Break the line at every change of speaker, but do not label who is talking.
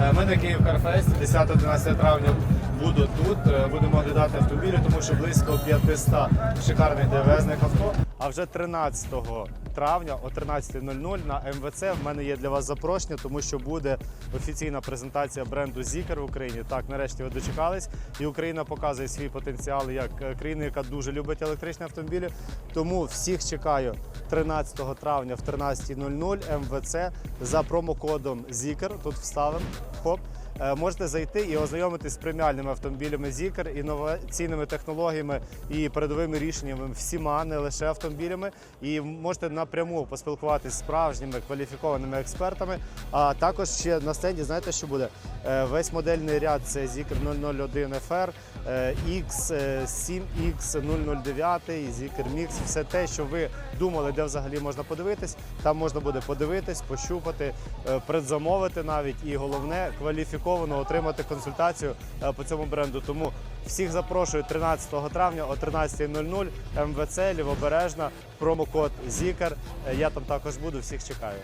Е, Ми на Київ Карфесті 10-11 травня буду тут. Е, Будемо оглядати автомобілі, тому що близько 500 шикарних ДВСних авто. А вже 13 травня о 13.00 на МВЦ в мене є для вас запрошення, тому що буде офіційна презентація бренду Zikr в Україні. Так, нарешті ви дочекались, і Україна показує свій потенціал як е, країна, яка дуже любить електричні автомобілі. Тому всіх чекаю 13 травня в 13.00 МВЦ за промокодом Зікер. Тут вставимо. Хоп. Е, Можете зайти і ознайомитись з преміальними автомобілями Zikr, інноваційними технологіями і передовими рішеннями всіма, не лише автомобілями. І можете напряму поспілкуватися з справжніми кваліфікованими експертами. А також ще на стенді, знаєте, що буде? Е, Весь модельний ряд це Zikr 001 FR, е, X7, X009, Zikr Mix, все те, що ви думали, де взагалі можна подивитись. Там можна буде подивитись, пощупати, е, предзамовити навіть і головне кваліфіковано отримати консультацію е, по цьому бренду. Тому всіх запрошую 13 травня о 13.00 МВЦ Лівобережна, промокод ZIKR. Е, Я там також буду, всіх чекаю.